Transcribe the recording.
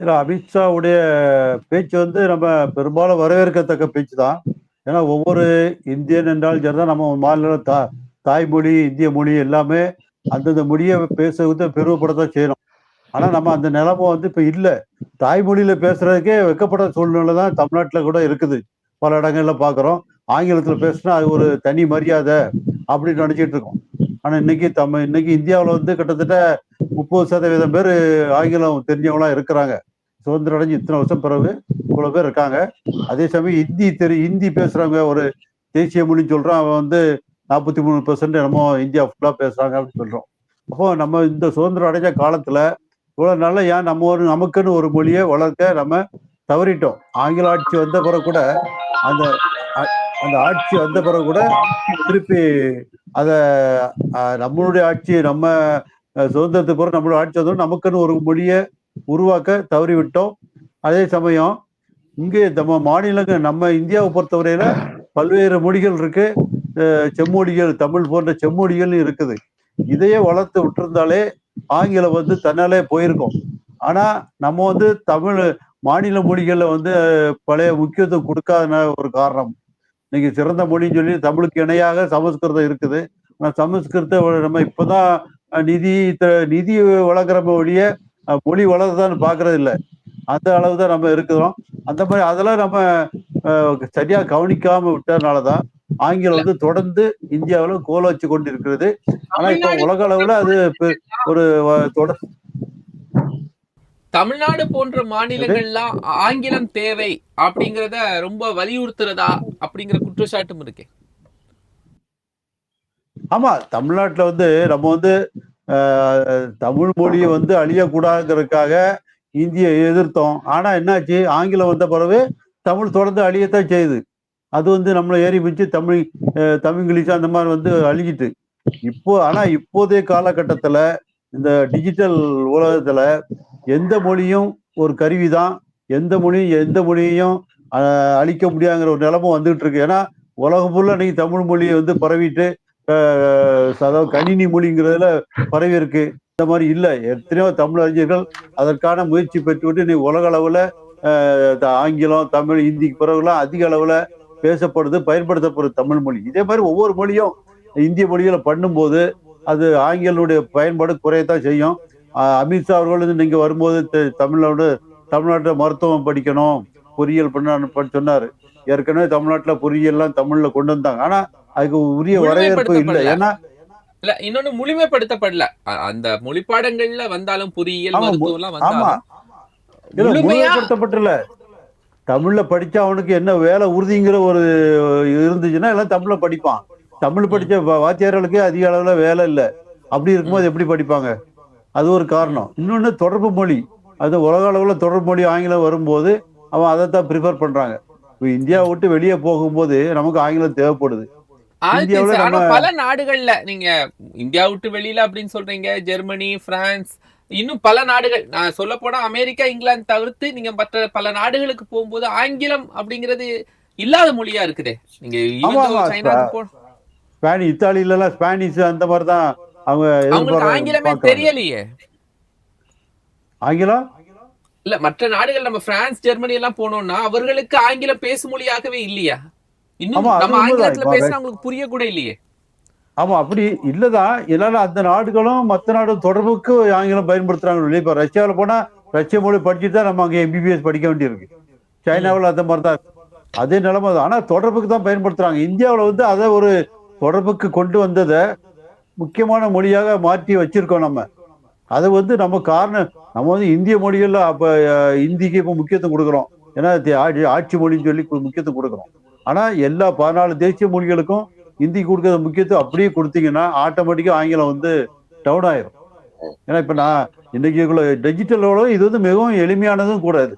இல்ல அமித்ஷாவுடைய பேச்சு வந்து நம்ம பெரும்பாலும் வரவேற்கத்தக்க பேச்சு தான் ஏன்னா ஒவ்வொரு இந்தியன் என்றாலும் சரிதான் நம்ம மாநில தா தாய்மொழி இந்திய மொழி எல்லாமே அந்தந்த மொழியை பேசுறது பெருமைப்படத்தான் செய்யணும். ஆனால் நம்ம அந்த நிலமை வந்து இப்போ இல்லை. தாய்மொழியில் பேசுறதுக்கே வெக்கப்பட சூழ்நிலை தான் தமிழ்நாட்டில் கூட இருக்குது. பல இடங்களில் பார்க்குறோம் ஆங்கிலத்தில் பேசினா அது ஒரு தனி மரியாதை அப்படின்னு நினச்சிட்டு இருக்கோம். ஆனால் இன்னைக்கு தம் இன்னைக்கு இந்தியாவில் வந்து கிட்டத்தட்ட முப்பது சதவீதம் பேர் ஆங்கிலம் தெரிஞ்சவங்களாம் இருக்கிறாங்க. சுதந்திரம் அடைஞ்சு இத்தனை வருஷம் பிறகு இவ்வளவு பேர் இருக்காங்க. அதே சமயம் ஹிந்தி தெரி ஹிந்தி பேசுறவங்க ஒரு தேசிய மொழின்னு சொல்றான் அவன் வந்து நாற்பத்தி மூணு பெர்சன்ட் என்னமோ இந்தியா ஃபுல்லா பேசுறாங்க அப்படின்னு சொல்றோம். அப்போ நம்ம இந்த சுதந்திரம் அடைஞ்ச காலத்துல இவ்வளவு நாளில் ஏன் நம்ம ஒரு நமக்குன்னு ஒரு மொழியை வளர்க்க நம்ம தவறிட்டோம். ஆங்கில ஆட்சி வந்த பிறகு கூட அந்த அந்த ஆட்சி வந்த பிறகு கூட திருப்பி அத நம்மளுடைய ஆட்சி நம்ம சுதந்திரத்துக்கு பிறகு நம்மளுடைய ஆட்சி வந்தோம் நமக்குன்னு ஒரு மொழியை உருவாக்க தவறிவிட்டோம். அதே சமயம் இங்கே நம்ம மாநிலங்கள் நம்ம இந்தியாவை பொறுத்தவரையில பல்வேறு மொழிகள் இருக்கு. செம்மொழிகள் தமிழ் போன்ற செம்மொழிகள் இருக்குது. இதையே வளர்த்து விட்டுருந்தாலே ஆங்கிலம் வந்து தன்னாலே போயிருக்கும். ஆனா நம்ம வந்து தமிழ் மாநில மொழிகள்ல வந்து பழைய முக்கியத்துவம் கொடுக்காத ஒரு காரணம். இன்னைக்கு சிறந்த மொழின்னு சொல்லி தமிழுக்கு இணையாக சமஸ்கிருதம் இருக்குது. ஆனால் சமஸ்கிருத நம்ம இப்போதான் நிதி த- நிதி வழங்குற ஒழிய மொழி வளர்றதான்னு பாக்குறது இல்ல அந்த அளவு தான் நம்ம இருக்கிறோம். அந்த மாதிரி அதெல்லாம் நம்ம சரியா கவனிக்காம விட்டதுனாலதான் ஆங்கிலம் வந்து தொடர்ந்து இந்தியாவில் கோல வச்சு கொண்டு இருக்கிறது ஆனா இப்ப உலக அளவுல அது ஒரு தொடர் தமிழ்நாடு போன்ற மாநிலங்கள்லாம் ஆங்கிலம் தேவை அப்படிங்கறத ரொம்ப வலியுறுத்துறதா அப்படிங்கிற குற்றச்சாட்டும் இருக்கு. ஆமா தமிழ்நாட்டுல வந்து நம்ம வந்து தமிழ் மொழியை வந்து அழியக்கூடாதுங்கிறதுக்காக இந்தியை எதிர்த்தோம். ஆனா என்னாச்சு? ஆங்கிலம் வந்த பிறகு தமிழ் தொடர்ந்து அழியத்தான் செய்யுது. அது வந்து நம்மளை ஏறி மிச்சு தமிழ் தமிழ் இங்கிலீஷ் அந்த மாதிரி வந்து அழிஞ்சிட்டு. இப்போ ஆனா இப்போதைய காலகட்டத்துல இந்த டிஜிட்டல் உலகத்துல எந்த மொழியும் ஒரு கருவி தான் எந்த மொழியும் எந்த மொழியையும் அழிக்க முடியாங்கிற ஒரு நிலைமை வந்துகிட்டு இருக்கு. ஏன்னா உலகம் ஃபுல்லா இன்னைக்கு தமிழ் மொழியை வந்து பரவிட்டு அதாவது கணினி மொழிங்கிறதுல பரவி இருக்கு இந்த மாதிரி இல்லை. எத்தனையோ தமிழ் அறிஞர்கள் அதற்கான முயற்சி பெற்றுவிட்டு இன்னைக்கு உலக அளவில் த- ஆங்கிலம் தமிழ் ஹிந்திக்கு பிறகுலாம் அதிக அளவில் பேசப்படுது பயன்படுத்தப்படுது தமிழ் மொழி. இதே மாதிரி ஒவ்வொரு மொழியும் இந்திய மொழிகளை பண்ணும்போது அது ஆங்கிலனுடைய பயன்பாடு குறையத்தான் செய்யும். அமித்ஷா அவர்கள் வந்து நீங்கள் வரும்போது தமிழ்நாடு தமிழ்நாட்டில் மருத்துவம் படிக்கணும் பொறியியல் பண்ண சொன்னார். ஏற்கனவே தமிழ்நாட்டில் பொறியியல்லாம் தமிழில் கொண்டு வந்தாங்க. ஆனால் அதுக்கு உரிய வரவேற்பு இல்லை. ஏன்னா இல்ல இன்னொன்னு முழுமைப்படுத்தப்படல. அந்த மொழிப்பாடங்கள்ல வந்தாலும் பொறியியல் ஆமா, மு- மருத்துவம் எல்லாம் ஆமா. வந்தாலும் முழுமைப்படுத்தப்பட்டல. தமிழ்ல படிச்சா அவனுக்கு என்ன வேலை உறுதிங்கிற ஒரு இருந்துச்சுன்னா எல்லாம் தமிழ்ல படிப்பான். தமிழ் படிச்ச வாத்தியார்களுக்கே அதிக அளவுல வேலை இல்ல. அப்படி இருக்கும்போது எப்படி படிப்பாங்க? அது ஒரு காரணம். இன்னொன்னு தொடர்பு மொழி. அது உலக அளவுல தொடர்பு மொழி ஆங்கிலம் வரும்போது அவன் அதைத்தான் ப்ரிஃபர் பண்றாங்க. இப்ப இந்தியாவை விட்டு வெளியே போகும்போது நமக்கு ஆங்கிலம் தேவைப்படுது. ஆனா பல நாடுகள்ல நீங்க இந்தியா விட்டு வெளியில அப்படின்னு சொல்றீங்க ஜெர்மனி பிரான்ஸ் இன்னும் பல நாடுகள். நான் சொல்ல போனா அமெரிக்கா இங்கிலாந்து தவிர்த்து நீங்க மற்ற பல நாடுகளுக்கு போகும்போது ஆங்கிலம் அப்படிங்கிறது இல்லாத மொழியா இருக்குதே. நீங்க ஸ்பானி இத்தாலியில எல்லாம் ஸ்பானிஷ் அந்த மாதிரி தான் அவங்க அவங்களுக்கு. ஆங்கிலமே தெரியலையே. ஆங்கிலம்? இல்ல மற்ற நாடுகள் நம்ம பிரான்ஸ் ஜெர்மனி எல்லாம் போனோம்னா அவர்களுக்கு ஆங்கிலம் பேசும் மொழியாகவே இல்லையா? இன்னும் நம்ம. ஆங்கிலத்துல பேசினா அவங்களுக்கு புரிய கூட இல்லையே. ஆமா அப்படி இல்லதான் இல்லைன்னா அந்த நாடுகளும் மற்ற நாடும் தொடர்புக்கு ஆங்கிலம் பயன்படுத்துறாங்க இல்லையா இப்ப ரஷ்யாவுல போனா ரஷ்ய மொழி படிச்சுட்டு தான் நம்ம அங்க எம்பிபிஎஸ் படிக்க வேண்டியிருக்கு. சைனாவில் அந்த மாதிரி தான். அதே நிலைமை தான். ஆனா தொடர்புக்கு தான் பயன்படுத்துறாங்க. இந்தியாவுல வந்து அதை ஒரு தொடர்புக்கு கொண்டு வந்ததை முக்கியமான மொழியாக மாற்றி வச்சிருக்கோம் நம்ம. அது வந்து நம்ம காரணம். நம்ம வந்து இந்திய மொழிகள்ல அப்ப இந்திக்கு இப்ப முக்கியத்துவம் கொடுக்குறோம். ஏன்னா ஆட்சி மொழின்னு சொல்லி முக்கியத்துவம் கொடுக்குறோம். ஆனால் எல்லா பதினாலு தேசிய மொழிகளுக்கும் ஹிந்தி கொடுக்கற முக்கியத்துவம் அப்படியே கொடுத்தீங்கன்னா ஆட்டோமேட்டிக்காக ஆங்கிலம் வந்து டவுன் ஆயிரும். ஏன்னா இப்போ நான் இன்னைக்கு டிஜிட்டலோட இது வந்து மிகவும் எளிமையானதும் கூட இது.